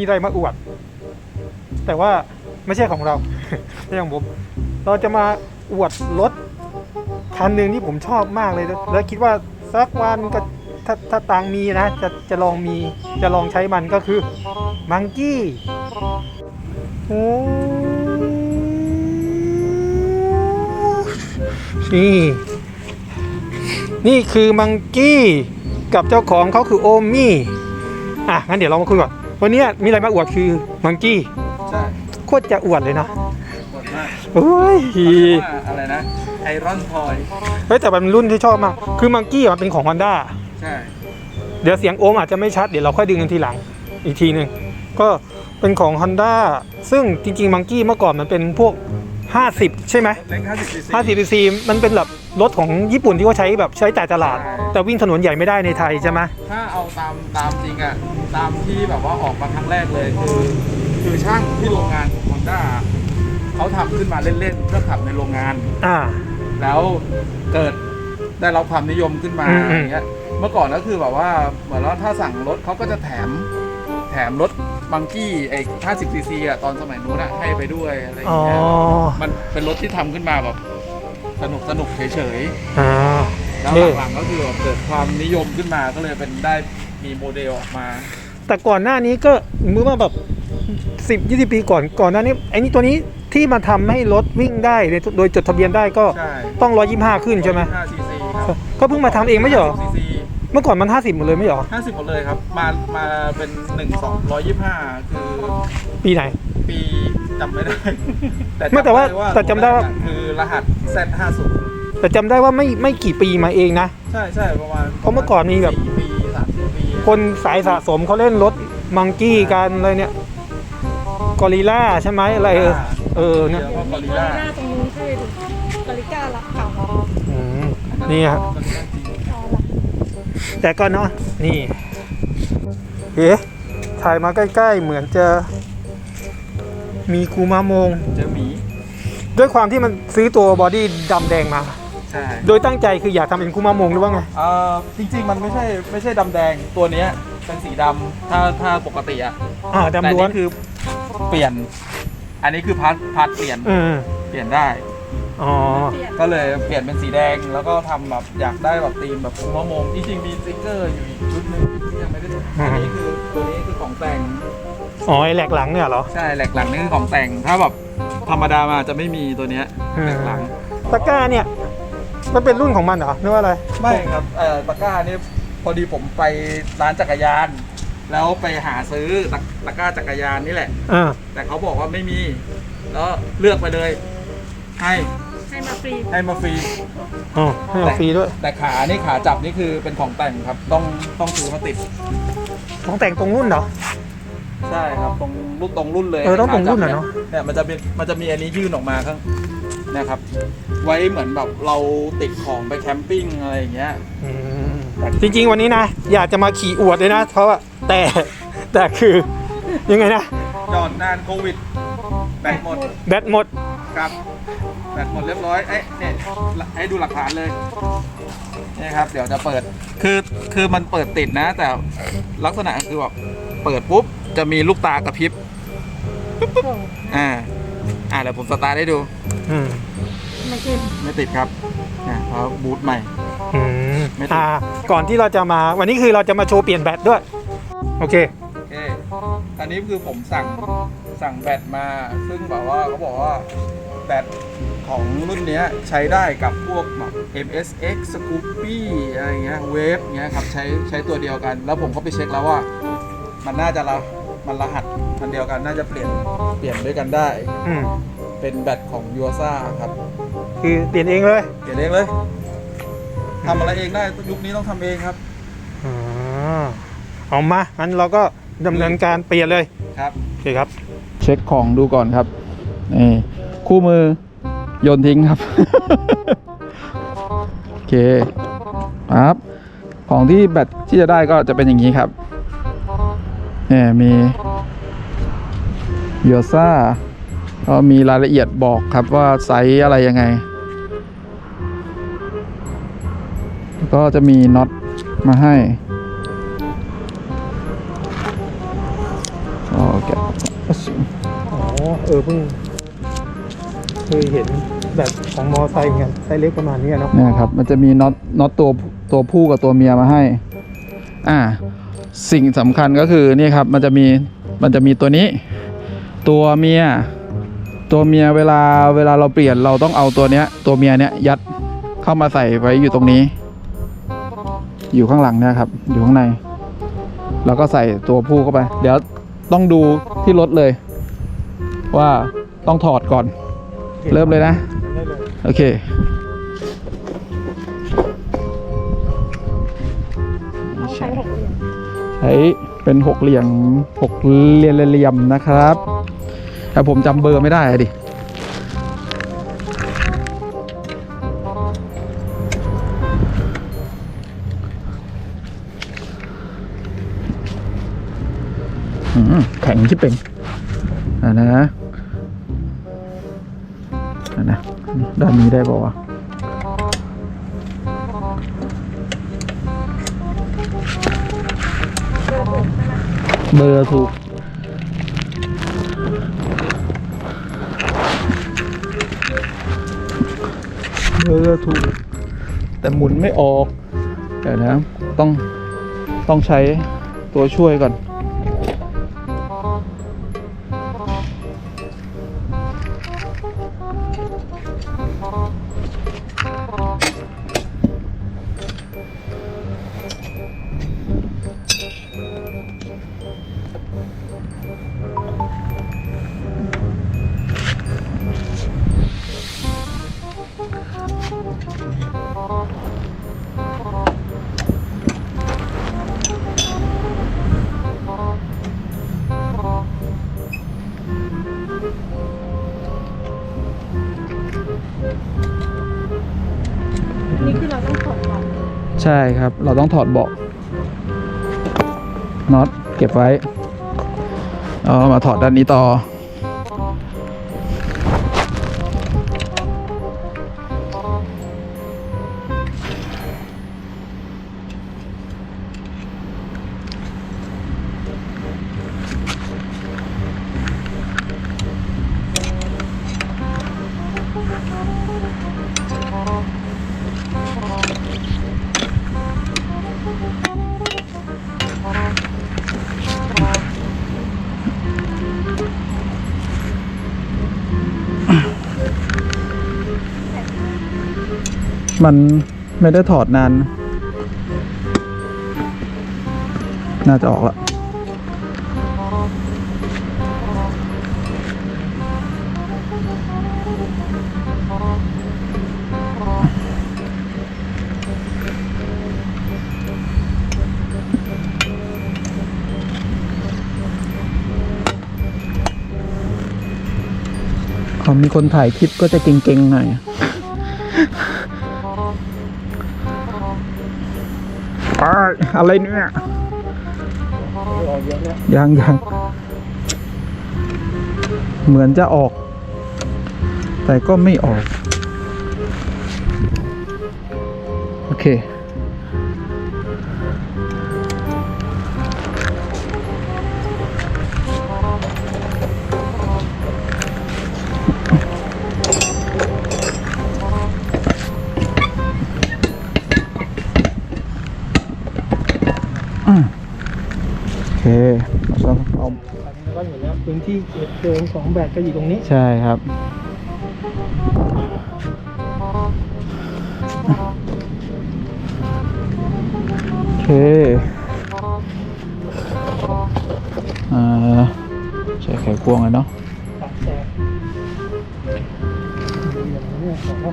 มีอะไรมาอวด แต่ว่าไม่ใช่ของเรา ไม่ใช่ของผม เราจะมาอวดรถคันหนึ่งที่ผมชอบมากเลย แล้วคิดว่าสักวันก็ถ้าถ้าตังมีนะ จะจะลองมีจะลองใช้มันก็คือมังกี้โอ้นี่นี่คือมังกี้กับเจ้าของเขาคือโอมี่ อะ งั้นเดี๋ยวเรามาคุยก่อน วันนี้มีอะไรมาอวดคือมังกี้ใช่โคตรจะอวดเลยเนาะหมดมากเฮ้ยเขาเรียกว่าอะไรนะไอรอนทอยเฮ้ยแต่มันรุ่นที่ชอบมาก คือมังกี้มันเป็นของ Honda ใช่เดี๋ยวเสียงโอมอาจจะไม่ชัดเดี๋ยวเราค่อยดึงกันทีหลังอีกทีหนึ่งก็เป็นของ Honda ซึ่งจริงๆมังกี้เมื่อก่อนมันเป็นพวก 50 ใช่ไหมเล็ก50 cc 50 cc มันเป็นแบบรถของญี่ปุ่นที่เขาใช้แบบใช้จ่ายตลาด ใช่ แต่วิ่งถนนใหญ่ไม่ได้ในไทยใช่ไหม ถ้าเอาตามตามจริงอะตามที่แบบว่าออกมาครั้งแรกเลยคือคือช่างที่โรงงานของ Honda เขาทำขึ้นมาเล่นๆเพื่อขับในโรงงาน อ่า แล้วเกิดได้รับความนิยมขึ้นมาอืมอืม อย่างเงี้ยเมื่อก่อนก็คือแบบว่าเหมือนว่าถ้าสั่งรถเขาก็จะแถมแถมรถ บังกี้ไอ้50 cc อะตอนสมัยนู้นอะให้ไปด้วยอะไรอย่าอ๋องเงี้ยมันเป็นรถที่ทำขึ้นมาแบบสนุกสนุกเฉยอ่า ๆแล้วเท่หลังๆก็คือแบบเกิดความนิยมขึ้นมาก็เลยเป็นได้มีโมเดลออกมา แต่ก่อนหน้านี้ก็มือว่าแบบสิบยี่สิบปีก่อนก่อนหน้านี้ไอ้นี่ตัวนี้ที่มาทำให้รถวิ่งได้โดยโดยจดทะเบียนได้ก็ใช่ต้องร้อยยี่ห้าขึ้นใช่ไหม5 cc ครับก็เพิ่งมาทำเองไม่ใช่เหรอ 50 cc เมื่อก่อนมันห้าสิบหมดเลยไม่ใช่เหรอ 50หมดเลยครับ มามาเป็น 1 2 125 คือปีไหน ปีจำไม่ได้ไม่แต่ว่าจำแต่จำได้ว่าคือรหัส Z50 แต่จำได้ว่าไม่ไม่กี่ปีมาเองนะ ใช่ใช่ประมาณเพราะเมื่อก่อนมีแบบ สี่ปีสามสิบปีคนสายสะสมเขาเล่นรถมังกี้กันอะไรเนี่ยกอริล่าใช่ไหมอะไรเออเออเนี่ยแล้วก็กอมีริกอล่าริล่าตรงนู้นใช่ไหมกอริก้ารับเก่าอ๋ออืมนี่ฮะ แต่ก็เนาะนี่เอ๊ะถ่ายมาใกล้ๆ เหมือนจะมีคูมาโมง เจอหมี ด้วยความที่มันซื้อตัวบอดี้ดำแดงมา ใช่โดยตั้งใจคืออยากทำเป็นคูมาโมงหรือว่าไง เอ่อจริงๆ มันไม่ใช่ไม่ใช่ดำแดงตัวเนี้ยเป็นสีดำถ้าถ้าปกติอะอ่าแต่ดำล้วนนี่คือเปลี่ยน อันนี้คือพาร์ทพาร์ทเปลี่ยน เออเปลี่ยนได้ อ๋อเปลี่ยนก็เลยเปลี่ยนเป็นสีแดงแล้วก็ทำแบบอยากได้แบบธีมแบบคุมะโมงจริงๆมีสติ๊กเกอร์อยู่อีกชุดหนึงที่ยังไม่ได้อันนี้คือตัวนี้คือของแต่ง อ๋อไอแหลกหลังเนี่ยเหรอ ใช่แหลกหลังนี่คือของแต่ง ถ้าแบบธรรมดามาจะไม่มีตัวเนี้ยอืมแหลกหลัง ตะกร้าเนี่ย มันเป็นรุ่นของมันเหรอหรือว่าอะไร ไม่ครับเอ่อตะกร้านี่พอดีผมไปร้านจักรยาน แล้วไปหาซื้อตะตะกร้าจักรยานนี่แหละ อ่า แต่เขาบอกว่าไม่มี แล้วเลือกไปเลย ให้ ให้มาฟรีให้มาฟรี อ๋อให้เอาฟรีด้วย แต่ขานี่ขาจับนี่คือเป็นของแต่งครับ ต้องต้องซื้อมาติดของแต่งตรงรุ่นเหรอ ใช่ครับตรงรุ่นตรงรุ่นเลยเออต้องตรงรุ่นหน่อยขาจับเนอะ เนี่ยมันจะเป็นมันจะมีอันนี้ยื่นออกมาข้างเนะครับ ไว้เหมือนแบบเราติดของไปแคมปิ้งอะไรอย่างเงี้ย อืมจริงๆวันนี้นะ อยากจะมาขี่อวดเลยนะเพราะว่าแต่ แต่คือ ยังไงนะ จอดนานโควิดแบตหมด แบตหมด ครับแบตหมดเรียบร้อยเอ้ยเนี่ยให้ดูหลักฐานเลยนี่ครับ เดี๋ยวจะเปิดคือคือมันเปิดติดนะ แต่ลักษณะคือแบบเปิดปุ๊บจะมีลูกตากระพริบอ่าอ่าเดี๋ยวผมสตาร์ทให้ดูอืมไม่กินไม่ติดครับอ่าเพราะบูทใหม่อืมไม่ติดอ่าก่อนที่เราจะมาวันนี้คือเราจะมาโชว์เปลี่ยนแบตด้วย โอเคโอเคอันนี้คือผมสั่งสั่งแบตมา ซึ่งแบบว่าเขาบอกว่า แบตของรุ่นเนี้ยใช้ได้กับพวกแบบ MSX Scoopy อะไรเงี้ยเวฟเงี้ยครับใช้ใช้ตัวเดียวกัน แล้วผมก็ไปเช็คแล้วว่า มันน่าจะละมันรหัสมันเดียวกันน่าจะเปลี่ยนเปลี่ยนด้วยกันได้ อืมเป็นแบตของ u s a ครับคือเปลี่ยนเองเลยเปลี่ยนเองเลยทำอะไรเองได้ยุคนี้ต้องทำเองครับอ๋อเอามางั้นเราก็ดำเนินการเปลี่ยนเลยครับโอเคครับ เช็คของดูก่อนครับนี่ คู่มือโยนทิ้งครับ โอเคครับ ของที่แบตที่จะได้ก็จะเป็นอย่างนี้ครับเนี่ยมีโยอซ่าก็มีรายละเอียดบอกครับว่าไซส์อะไรยังไง ก็จะมีน็อตมาให้โอเคโอ้เออเพิ่ง เคยเห็นแบบของมอไซค์เหมือนกันไซส์เล็กประมาณนี้เนาะเนี่ยครับ มันจะมีน็อตน็อตตัวตัวผู้กับตัวเมียมาให้ อ่า สิ่งสำคัญก็คือนี่ครับ มันจะมีมันจะมีตัวนี้ ตัวเมีย ตัวเมียเวลาเวลาเราเปลี่ยนเราต้องเอาตัวเนี้ย ตัวเมียเนี้ยยัดเข้ามาใส่ไว้อยู่ตรงนี้ อยู่ข้างหลังเนี่ยครับ อยู่ข้างใน แล้วก็ใส่ตัวผู้เข้าไป เดี๋ยวต้องดูที่รถเลย ว่าต้องถอดก่อน เริ่มเลยนะได้เลยโอเคต้องใช้หกเหรียญใช้เป็นหกเหลี่ยมหกเหลี่ยมเหลี่ยมนะครับ แต่ผมจำเบอร์ไม่ได้อะดิอืมแข็งชิบเป็นอ่านะ อ่านะด้านนี้ได้ป่าวะเบอร์ถูกเบอร์ถูก แต่หมุนไม่ออกเดี๋ยวนะต้องต้องใช้ตัวช่วยก่อน ช่ครับ เราต้องถอดเบาะน็อตเก็บไว้เอามาถอดด้านนี้ต่อ มันไม่ได้ถอดนาน น่าจะออกละขอมีคนถ่ายคลิปก็จะเก่งๆหน่อย อ้ายอะไรเนี่ยออกเยอะเนี่ยยังยังเหมือนจะออก แต่ก็ไม่ออก โอเค โอเคเราต้องเอาอันนี้เราก็เห็นแล้วพื้นที่เก็บเดิมของแบตก็อยู่ตรงนี้ใช่ครับโอเคอ่าใช้ไขควงเลยเนาะตัดแสกอย่างนี้ของเรา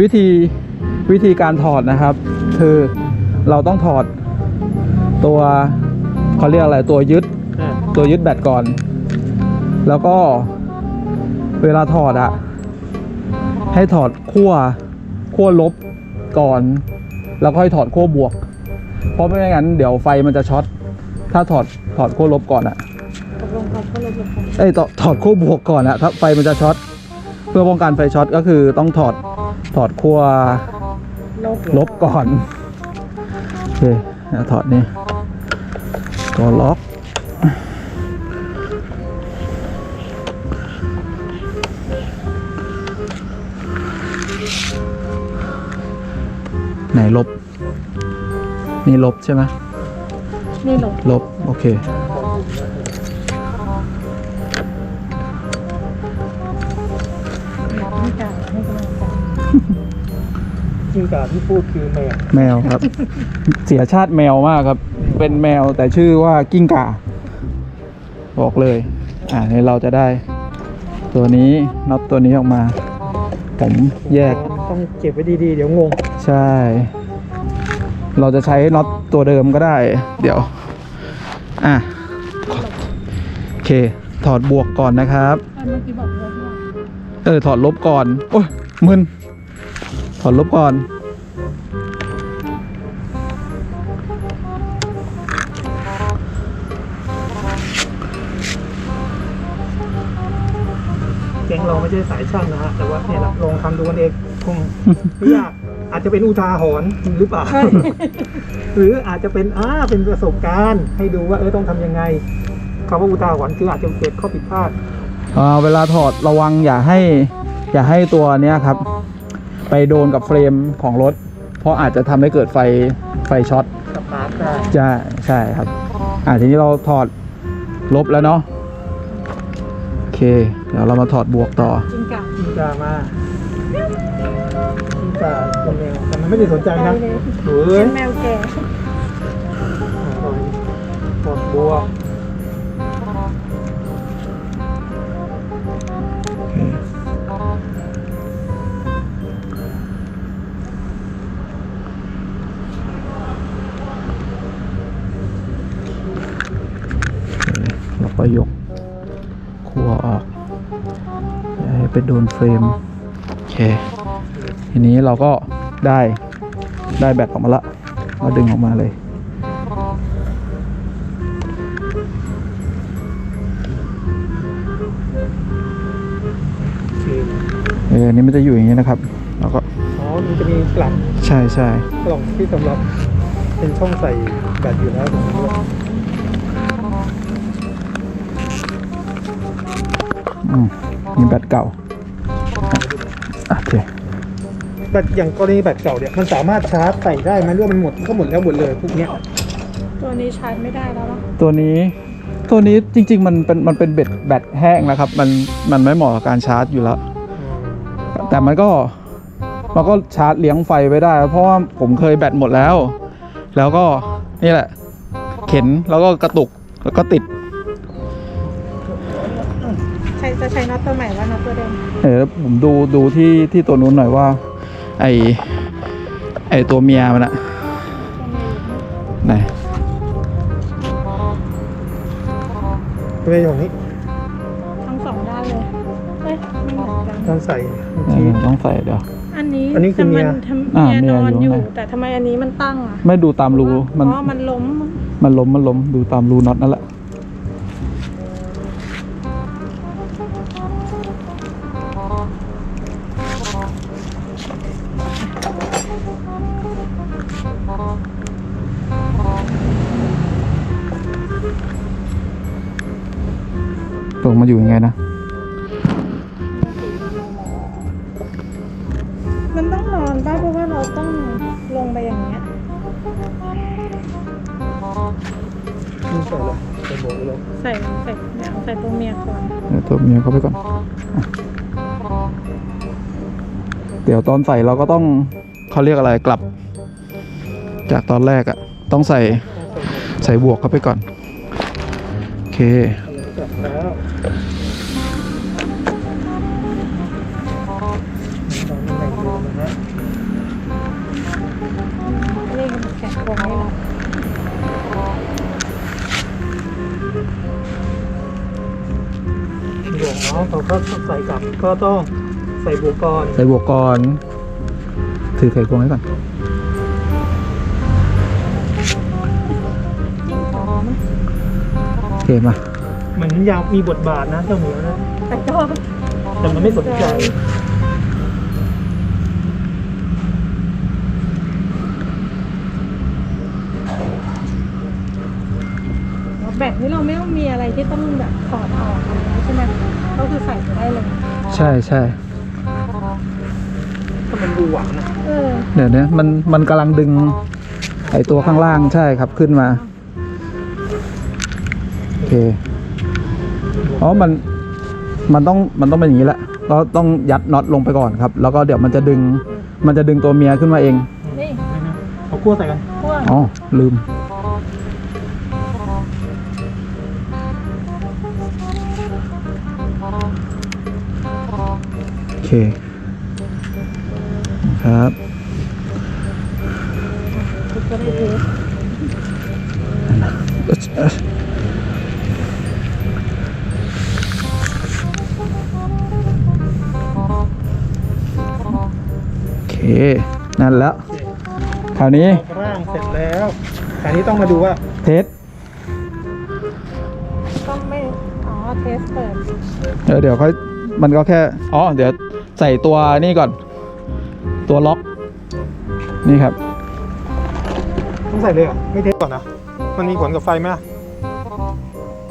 วิธีวิธีการถอดนะครับ คือ เราต้องถอดตัวเขาเรียกอะไรตัวยึดอ่าตัวยึดแบตก่อน แล้วก็เวลาถอดอะให้ถอดขั้วขั้วลบก่อน แล้วก็ให้ถอดขั้วบวก เพราะไม่งั้นเดี๋ยวไฟมันจะช็อตถ้าถอดถอดขั้วลบก่อนอะตกลงกันก็ลบลงกันเอ้ยถอดถอดขั้วบวกก่อนอะถ้าไฟมันจะช็อตเพื่อป้องกันไฟช็อตก็คือต้องถอดถอดขั้วลบลบก่อนโอเคเดี๋ยว ถอดนี่ตัวล็อกไหนลบ นี่ลบใช่ไหมนี่ลบ ลบ โอเค จริงกับที่พูดคือแมวแมวครับ เสียชาติแมวมากครับ เป็นแมวแต่ชื่อว่ากิ้งก่า บอกเลย อ่านี่เราจะได้ ตัวนี้น็อตตัวนี้ออกมาผมแยกต้องเก็บไว้ดีๆ เดี๋ยวงง ใช่ เราจะใช้น็อตตัวเดิมก็ได้ เดี๋ยว อะโอเค ถอดบวกก่อนนะครับอันเมื่อกี้บอกว่าเออ ถอดลบก่อน โอ้ยมึน ถอดลบก่อนแก๊งเราไม่ใช่สายช่างนะฮะ แต่ว่าเนี่ยเราลองทำดูกันเองคงไม่ยาก อาจจะเป็นอุทาหรณ์หรือเปล่า หรืออาจจะเป็นอ่าเป็นประสบการณ์ ให้ดูว่าเออต้องทำยังไงคำว่าอุทาหรณ์คืออาจจะเกิดข้อผิดพลาด อ่าเวลาถอดระวังอย่าให้ อย่าให้ตัวเนี้ยครับ ไปโดนกับเฟรมของรถ เพราะอาจจะทำให้เกิดไฟไฟช็อตสปาร์กได้ใช่ใช่ครับ อ่าทีนี้เราถอดลบแล้วเนาะโอเค เดี๋ยวเรามาถอดบวกต่อ จริงกะจิงกามาจิงกาตัวแมวแต่มันไม่ได้สนใจนะเลยเฮ้เป็ยนแมวแก่ กดบวก ไปโดนเฟรม โอเค ทีนี้เราก็ได้ได้แบตออกมาละเราดึงออกมาเลยโอเคเอออันนี้มันจะอยู่อย่างนี้นะครับ แล้วก็ อ๋อ มันจะมีกลับใช่ใช่กล่องที่สำหรับเป็นช่องใส่แบตอยู่แล้วตรงนี้ด้วยอืม มีแบตเก่าอะโอเคแบตอย่างกรณีแบตเก่าเนี่ยมันสามารถชาร์จใส่ได้ไหมหรือว่ามันหมดก็หมดแล้วหมดเลยพวกเนี้ยตัวนี้ชาร์จไม่ได้แล้วเนาะตัวนี้ตัวนี้จริง ๆ มันเป็นมันเป็นแบตแบตแห้งนะครับ มันมันไม่เหมาะกับการชาร์จอยู่แล้ว แต่มันก็มันก็ชาร์จเลี้ยงไฟไว้ได้ เพราะว่าผมเคยแบตหมดแล้ว แล้วก็นี่แหละ เข็นแล้วก็กระตุกแล้วก็ติด น็อตตัวใหม่ว่าน็อตตัวเดิมเออผมดูดูที่ที่ตัวนู้นหน่อยว่า ไอไอตัวเมียมันอะไหนไม่อย่างนี้ทั้งสองด้านเลยเอ้ยไม่เหมือนกันต้องใส่บางเอทีอต้องใส่เดี๋ยว อันนี้อันนี้คือเมียแต่นทำอ่าเมียนอนเมียอยู่อยู่ ข้างใน แต่ทำไมอันนี้มันตั้งอะไม่ดูตามรูมัน อ๋อมันล้มมันล้มมันล้มดูตามรูน็อตนั่นแหละ ตกมาอยู่ยังไงนะ มันต้องนอนป่ะเพราะว่าเราต้องลงไปอย่างเงี้ยนี่ใส่เลยใส่โบกเลยใส่ใส่เดี๋ยวใส่ตัวเมียก่อนเดี๋ยวตัวเมียเข้าไปก่อนอะเดี๋ยวตอนใส่เราก็ต้องเขาเรียกอะไรกลับ จากตอนแรกอะต้องใส่ใส่บวกเข้าไปก่อน โอเค กเนาะเราก็ใส่กลับก็ต้องใส่บวกก่อนใส่บวกก่อนถือไข่ควงไว้ก่อนโอเคมาเหมือนอยากมีบทบาทนะเจ้าเหมียวนะแต่ก็แต่มันไม่สนใจแบตนี่เราไม่ต้องมีอะไรที่ต้องแบบถอดออกอะไรใช่ไหม ก็คือใส่ไปได้เลย ใช่ใช่ก็มันดูหวานนะเออเดี๋ยวนี้มันมันกำลังดึงไอตัวข้างล่างใช่ครับขึ้นมา โอเค อ๋อ มัน มันต้อง มันต้องเป็นอย่างนี้แหละเราต้องยัดน็อตลงไปก่อนครับ แล้วก็เดี๋ยวมันจะดึง มันจะดึงตัวเมียขึ้นมาเอง นี่ เอาคั่วใส่กัน พวกอ๋อ ลืม คครับก็ได้เทสโอเค นั่นแล้ว คราวนี้ ร่างเสร็จแล้วแต่นี้ต้องมาดูว่าเทส ต้องไม่ อ๋อ เทสเปิดเดี๋ยวเดี๋ยวค่อยมันก็แค่ อ๋อ เดี๋ยว ใส่ตัวนี่ก่อน ตัวล็อก นี่ครับ ต้องใส่เลยเหรอไม่เทสก่อนนะ มันมีผลกับไฟไหมล่ะ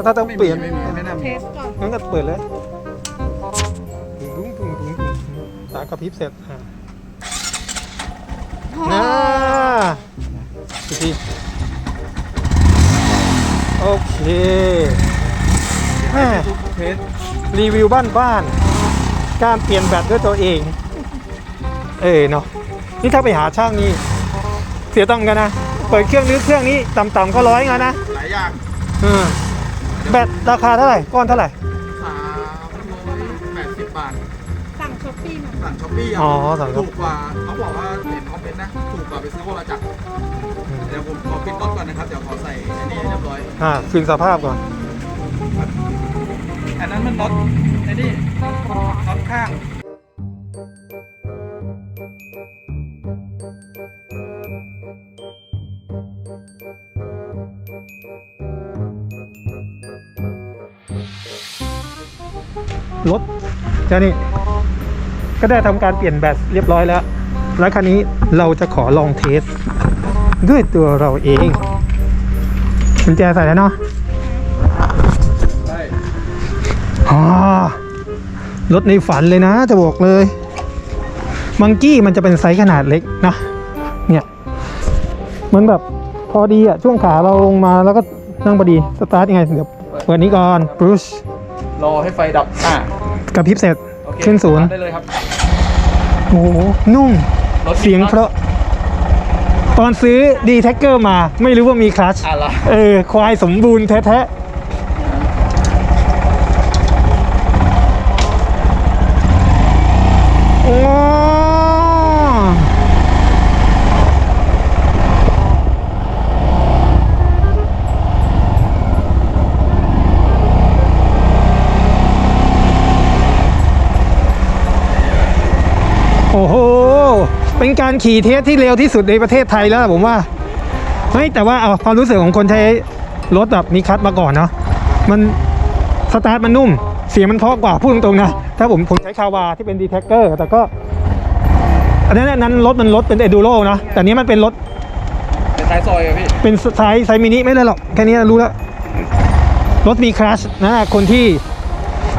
ถ้าต้องเปลี่ยนไม่มีไม่น่ามีเทสก่อนงั้นก็เปิดเลยดุ้งดุ้งดุ้งดุ้งตากระพริบเสร็จอะน่าอีกทีโอเคแม่เทสรีวิวบ้านบ้านๆ การเปลี่ยนแบตด้วยตัวเอง เออเนาะนี่ถ้าไปหาช่างนี่เสียตังค์กันนะ เปิดเครื่องนี้เครื่องนี้ต่ำๆก็ร้อยงั้นนะหลายอย่างเออแบตราคาเท่าไหร่ก้อนเท่าไหร่สามร้อยแปดสิบบาท สั่งช้อปปี้มาสั่งช้อปปี้อ๋อสั่ง ถูกกว่าเขาบอกว่าเห็นคอมเมนต์นะ ถูกกว่าไปซื้อโคราจักรเดี๋ยวผมขอปิดรถก่อนนะครับ เดี๋ยวขอใส่อันนี้ให้เรียบร้อย อ่าคืนสภาพก่อน อันนั้นมันน็อต ไอ้นี่น็อตข้างรถเจ้านี่ก็ได้ทำการเปลี่ยนแบตเรียบร้อยแล้ว แล้วคันนี้เราจะขอลองเทส ด้วยตัวเราเองกุญแจใส่แล้วเนาะใช่อ๋อ รถในฝันเลยนะ จะบอกเลยมังกี้มันจะเป็นไซส์ขนาดเล็กนะเนี่ยมันแบบพอดีอะช่วงขาเราลงมาแล้วก็นั่งพอดีสตาร์ทยังไงเดี๋ยวเปิดนี้ก่อนบรูชรอให้ไฟดับอะกระพริบเสร็จโอเคขึ้นศูนย์ได้เลยครับ โอ้โหนุ่ม รถมีเสียงเพราะ ตอนซื้อดีแท็กเกอร์มาไม่รู้ว่ามีคลัตชอะไร เออ ควายสมบูรณ์แท้ๆโอ้โอ้โห เป็นการขี่เทสที่เร็วที่สุดในประเทศไทยแล้วล่ะผมว่าเฮ้ยแต่ว่าเอาความรู้สึกของคนใช้รถแบบมีคัทมาก่อนเนาะมันสตาร์ทมันนุ่ม เสียงมันเพราะกว่าพูดตรงๆนะ ถ้าผมผมใช้คาวาที่เป็นดีแท็กเกอร์แต่ก็ อันนั้นอันนั้นรถมันรถเป็นเอดูโรนะแต่อันนี้มันเป็นรถ เป็นท้ายซอยอะพี่ เป็นไซส์ไซส์มินิไม่เลยหรอก แค่นี้รู้แล้ว รถมีคลัชนะคนที่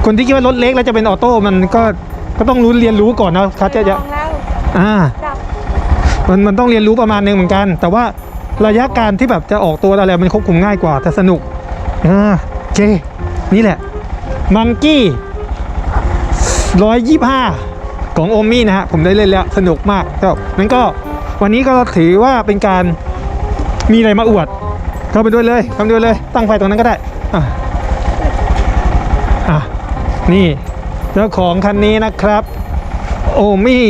คนที่คิดว่ารถเล็กแล้วจะเป็นออโต้มันก็ก็ต้องรู้เรียนรู้ก่อนนะคลัชจะลจะองแล้วอ่าดับ มันมันต้องเรียนรู้ประมาณนึงเหมือนกัน แต่ว่าระยะการที่แบบจะออกตัวอะไรมันควบคุมง่ายกว่าแต่สนุกอ่าโอเค นี่แหละมังกี้ร้อยยี่ห้าของโอมี่นะฮะผมได้เล่นแล้วสนุกมากก็นั้นก็วันนี้ก็ถือว่าเป็นการมีอะไรมาอวดเข้าไปด้วยเลยทำด้วยเลย ตั้งไฟตรงนั้นก็ได้อะอะนี่เจ้าของคันนี้นะครับ โอมี่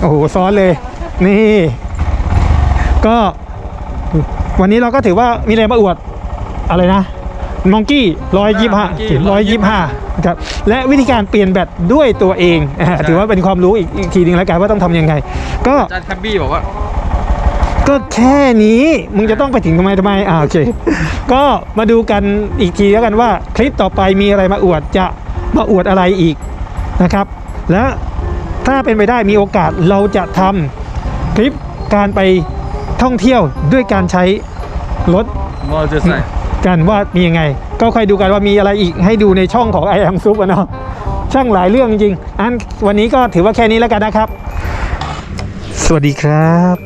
โอ้โหซ้อนเลย นี่ ก็วันนี้เราก็ถือว่ามีอะไรมาอวดอะไรนะมองกี้ร้อยยี่ห้าร้อยยี่ห้าครับและวิธีการเปลี่ยนแบตด้วยตัวเองอ่าถือว่าเป็นความรู้อีกอีกทีหนึ่งแล้วกันว่าต้องทำยังไง ก็อาจารย์แคบบี้บอกว่าก็แค่นี้มึงจะต้องไปถึงทำไมทำไมอ่าโอเค ก็มาดูกันอีกทีแล้วกันว่า คลิปต่อไปมีอะไรมาอวดจะมาอวดอะไรอีกนะครับ และถ้าเป็นไปได้มีโอกาสเราจะทำ คลิปการไปท่องเที่ยวด้วยการใช้รถมอเตอร์ไซค์กันว่ามียังไง ก็ค่อยดูกันว่ามีอะไรอีกให้ดูในช่องของ i am Soup อะเนาะช่างหลายเรื่องจริงๆอันวันนี้ก็ถือว่าแค่นี้แล้วกันนะครับ สวัสดีครับ